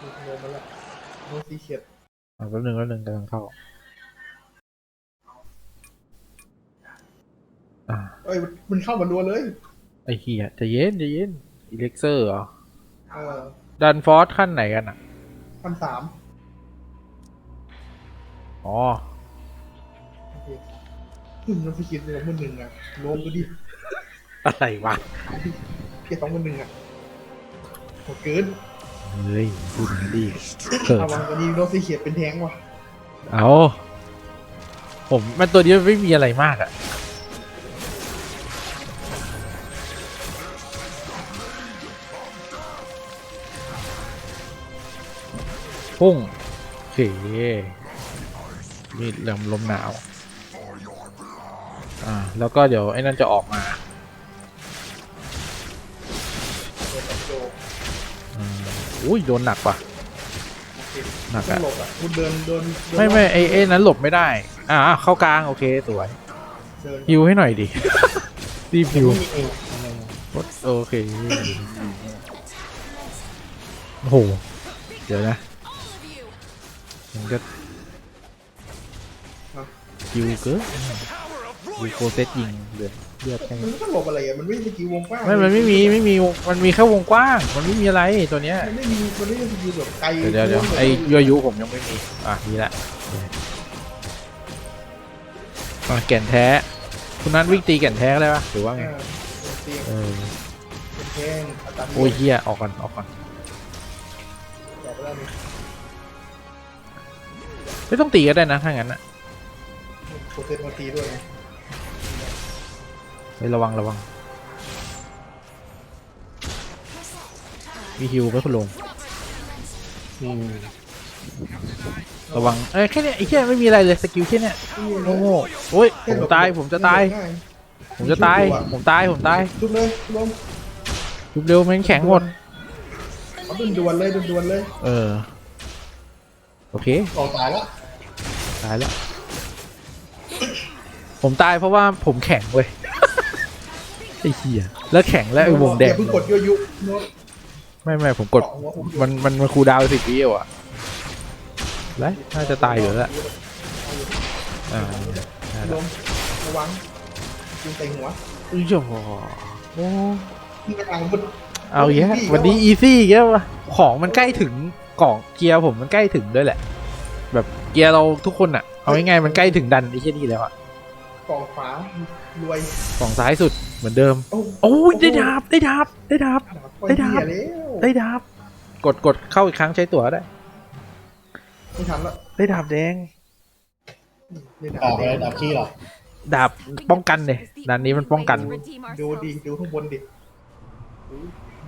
ดูโนมาละโนซีเคียดอะแป๊บนึงแป๊บนึงกำลังเข้า อ่าเอ้ยมันมันเข้ามารัวเลย ไอ้เหี้ยใจะเย็นใจะเย็นอิเล็กเซอร์เหรอ เออดันฟอสขั้นไหนกันอะ พันสามอ๋อ โอเคอืมโนซีเคียดเลยมือหนึ่งอะโลมดูดิอะไรวะเพียสองมือหนึ่งอะโหดเกิน เฮ้ยพูดอย่างนี้ดิเขินเอาวันวันนี้โนซีเคียดเป็นแท้งว่ะเอาผมมันตัวนี้มันไม่มีอะไรมากอะพุ่งโอเคมีดลมลมหนาว อ่า แล้วก็เดี๋ยวไอ้นั่นจะออกมา อุ้ยโดนหนักป่ะโอเคหนักต้ออะงหลบอะคุณเดินเดินเดินไม่ไม่ไอ้ไอ้นั้นหลบไม่ได้ อ่าเข้ากลางโอเคสวยเดินฮิวให้หน่อยดิ รีบฮิวไม่มีเอวโอเคโอ้โหเดี๋ยวนะมันก็ฮิวเกินฮิ วโคเซตยิงเลือดเลือดแค่มันไม่ต้องหลบอะไรอะ มันไม่มีสกิลวงกว้างไม่มันไม่มีไม่มีมันมีแค่วงกว้าง มันไม่มีอะไรตัวเนี้ยมันไม่มีมันไม่มีสกิลแบบไกลเดี๋ยวเดี๋ยวเดี๋ยวไอ้ยัวยุผมยังไม่มีอะมีละอะแก่นแท้คุณนั้นวิ่งตีแก่นแท้ได้ปะหรือว่าไงอ่าเป็นเตียงเออเป็นแท่งอาจารย์โอ้ยเฮียออกก่อนออกก่อนบอกไปแล้วนี่ไม่ต้องตีก็ได้นะถ้างั้นอะโปรเซสมาตีด้วยไง เฮ้ยระวังระวังมีฮิวไหมคุณลงระวังเอ้ยแค่เนี้ยไอ้แค่ไม่มีอะไรเลยสกิลแค่เนี้ยโง่ๆโอ้ยผมตายผมจะตาย ผมจะตายผมตายผมตายทุบเลยลงชุบเร็วแม่งแข็งหมดเอาด่วนด่วนๆเลยด่วนด่วนๆเลยเออโอเคออกตายแล้วตายแล้วผมตายเพราะว่าผมแข็งเว้ย ไอ้เหี้ยแล้วแข็งแล้วไอ้วงแดองย่าเพิ่งกดยั่วยุโน้ตไม่ไม่ผมกด เกาะหัวผมมันมันมันคูลดาวสิบวิเอวอะแล้วน่าจะตายอยู่แล้วล่ะอ่าได้ลแล้วงระวังยิงใส่หัวอุ้ยโอ้นี่กระทางมันเอาแยะวันนี้อีซี่แกวะของมันใกล้ถึงกล่องเกียร์ผมมันใกล้ถึงด้วยแหละ แบบเกียร์เราทุกคนอะเอาง่ายๆมันใกล้ถึงดันไอ้เช่นนี้แล้วอะ กองฟ้ารวยกล่องซ้ายสุดเหมือนเดิม โอ้โอ้ยได้ดาบได้ดาบได้ดาบ ได้ได้ดาดาบแล้วได้ดาบ กดกดเข้าอีกครั้งใช้ตั๋วได้ ไม่ทันละได้ดาบแดง ได้ดาดาบบอะไรดาบขี้เหรอดาบป้องกันเลยด้านนี้มันป้องกัน ดูดิดูข้างบนดิ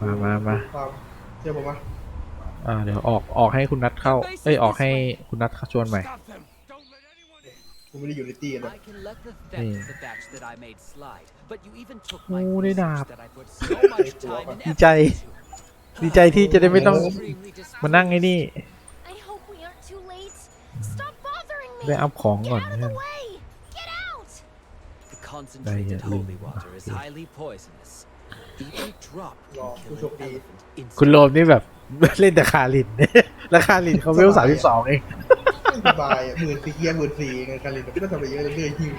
มามามาความเชื่อผมว่าอ่าเดี๋ยวออกออกให้คุณนัทเข้า เอ้ยออกให้คุณนัทชวนใหม่ กูไม่ได้อยู่ในตีนะ I can let the Hmm. theft of the batch that I made slide, but you even took my Oh, they research dab. that I put so much time and ดีใจ effort ดีใจที่จะได้ไม่ต้อง into. Extremely มานั่งไอ้นี่ I hope we aren't too late. Stop bothering me. ได้อัพของ Get ก่อน out of เนี่ย the way. Get out. The concentrated yeah, holy yeah. water is highly poisonous. Even a drop Wow, can good kill job, an Dave. elephant คุณโร instantly. มนี่แบบ เล่นแต่คาริน แล้วคารินเขาเวลสามสิบสองเองไม่ สบายอะหมื่นสี่เกียร์หมื่นสี่ไงการเล่นไม่ต้องทำอะไรเยอะเลยหิว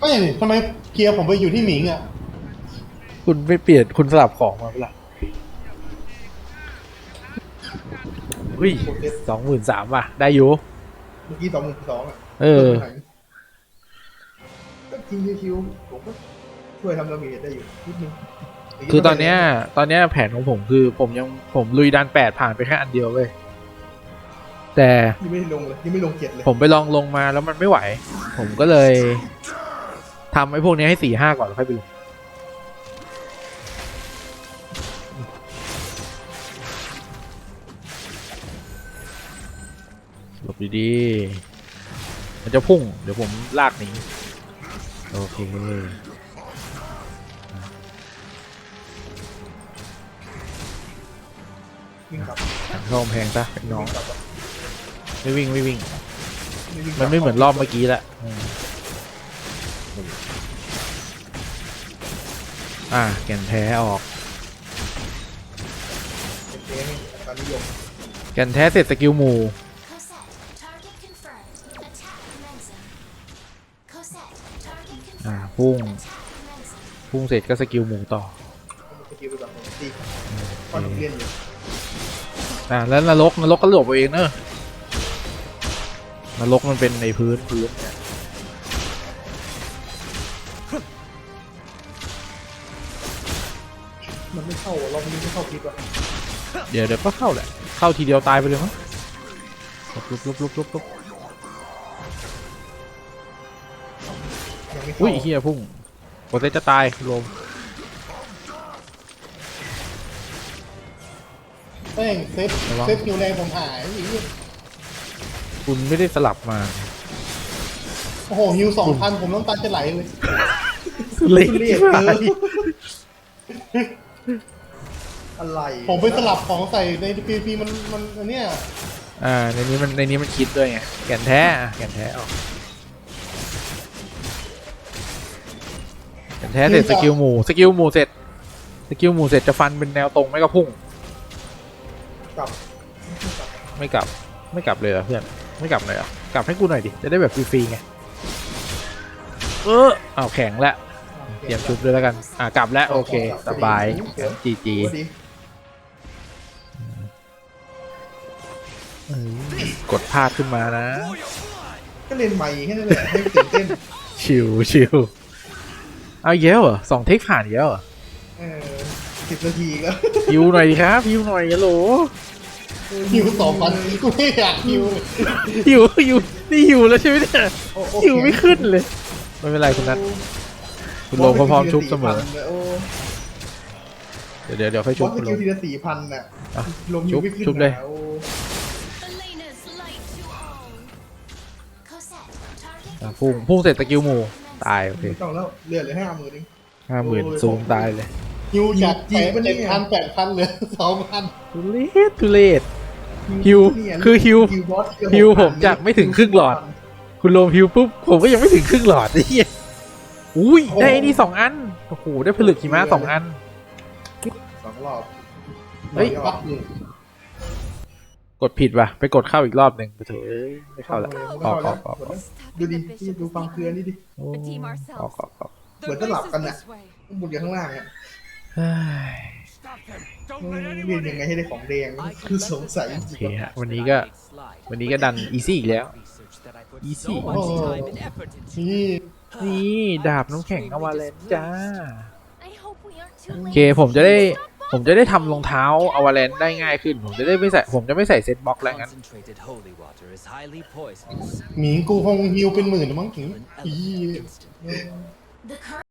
ไม่ทำไมเกียร์ผมไปอยู่ที่หมิงอะคุณไม่เปลี่ยนคุณสลับของมาเปะล่าอุ้ยโปรเซสสองหมื่นสามว่ะ ได้อยู่ เมื่อกี้สองหมื่นสองอะเออก็จริงคิวๆผมก็ช่วยทำดาเมจได้อยู่นิดนึงคือตอนเนี้ย ตอนเนี้ยแผนของผมคือผมยังผมลุยดันแปดผ่านไปแค่อันเดียวเว้ย แต่ยังไม่ได้ลงเลยยังไม่ลงเจ็ดเลยผมไปลองลงมาแล้วมันไม่ไหว ผมก็เลยทำไอ้พวกนี้ให้สี่ห้าก่อนแล้วค่อยไปลงหลบดีๆ มันจะพุ่ง เดี๋ยวผมลากหนีโอเค วิ่งกลับหันเข้ากำแพงซะไอ้น้องวิ่งกลับอะ ไม่วิ่งไม่วิ่งวิ่งกลับมันไม่เหมือนรอบเมื่อกี้ละอืมอ่าแก่นแท้ออกเป็นเทงอัตรานิยมแกนแท้เสร็จสกิลหมู่ Cosette, target confirmed. Attack commencing. Cosette, target อ่า confirmed. พุ่ง Attack commencing. พุ่งเสร็จก็สกิลหมู่ต่อสกิลไปแบบปกติตอนผมเรียนอยู่อ่าแล้วนรกนรกก็หลบเอาเองเนอะ นรกมันเป็นในพื้นพื้นเนี่ยมันไม่เข้ารอบนี้ไม่เข้าพิษว่ะเดี๋ยวเดี๋ยวก็เข้าแหละ เข้าทีเดียวตายไปเลยมั้งลุกลุกลุกลุกลุกลุกยังไม่เข้าอุ้ยเฮียพุ่งโปรเซสจะตายลมแม่งเซฟระวังเซฟคิวแรงผมหายอีก คุณไม่ได้สลับมาโอ้โหฮิวสองพันผมน้ำตาจะไหลเลย เละทุเรียกที่เกิหายนอะไรผมไปสลับของใส่ในปีปีมันมันอันเนี้ยอ่าในนี้มันในนี้มันคิดด้วยไงแก่นแท้อะแก่นแท้ออกแก่นแท้เสร็จสกิลหมู่สกิลหมู่เสร็จสกิลหมู่เสร็จจะฟันเป็นแนวตรงไม่ก็พุ่ง กลับไม่กลับ ไม่กลับเลยเหรอเพื่อน ไม่กลับเลยเหรอกลับให้กูหน่อยดิ จะได้แบบฟรีๆไง เอออ้าวแข็งแล้วเตรียมชุบด้วยแล้วกัน อ่ากลับแล้วโอเค สบายจีจีโอ้ดีกดพลาดขึ้นมานะ ก็เล่นใหม่แค่นั้นแหละให้ตื่นเต้น ชิวชิวเอาเยอะเหรอสองเทคผ่านเยอะเหรอเออสิบนาทีก็ฮิวหน่อยดิครับฮิวหน่อยฮัลโหล ฮิวสองพันกูไม่อยากฮิวเลยฮิวฮิวนี่ฮิวแล้วใช่ไหมเนี่ยโอ้โอ้ฮิวไม่ขึ้นเลยไม่เป็นไรคุณนัทคุณโลมเขาพร้อมชุบเสมอโอ้เดี๋ยวเดี๋ยวเดี๋ยวค่อยบชุอบสสคุณโลกิลมทีละสี่พันน่ะอะลมชุยูบไม่ขึ้นชุบเลยนะโอ้ Elena's light to all. Cosette, target อะพุ่งพุ่งเสร็จสกิลหมู่ตายโอเคไม่ต้องแล้วเหลือเหลือห้าหมื่นเองห้าหมื่นซูมตายเลยฮิวจากจริงปะเนี่เจ็ยดพันแปดพันเหลือสองพันทุเรศทุเรศ ฮิวเนี่ยคือฮิวบอสเกือบฮิว6,000ผมจากไม่ถึงครึ่งหลอด คุณโลมฮิวปุ๊บผมก็ยังไม่ถึงครึ่งหลอดไอ้เหี้ยอุ้ยได้ไอ้นี่สองอันโอ้โหได้ผลึกหิมะสองอันสองรอบเฮ้ยปั๊บหนึ่งกดผิดว่ะไปกดเข้าอีกรอบหนึ่งไปเถอะเอ้ยไม่เข้าละออกออกออกออกดูดิพี่ดูฟังเครือนี่ดิโอ้ออกออกออกเหมือนสลับกันน่ะข้างบนกับข้างล่างอะ เฮ้ยเรียนยังไงให้ได้ของแดงคือสงสัยโอเคฮะวันนี้ก็วันนี้ก็ดันอีซี่อีกแล้ว Easy โอ้โหนี่นี่ดาบน้ำแข็งเอาวาเลนจ้า I hope we aren't too โอ late. เคผมจะได้ผมจะได้ทำรองเท้าอวาเลนได้ง่ายขึ้น ผมจะได้ไม่ใส่ผมจะไม่ใส่เซตบล็อกแล้วงั้น Concentrated holy water is highly poisonous. หมีกูคงฮิวเป็นหมื่นมั้งถึง An อี element instantly. The current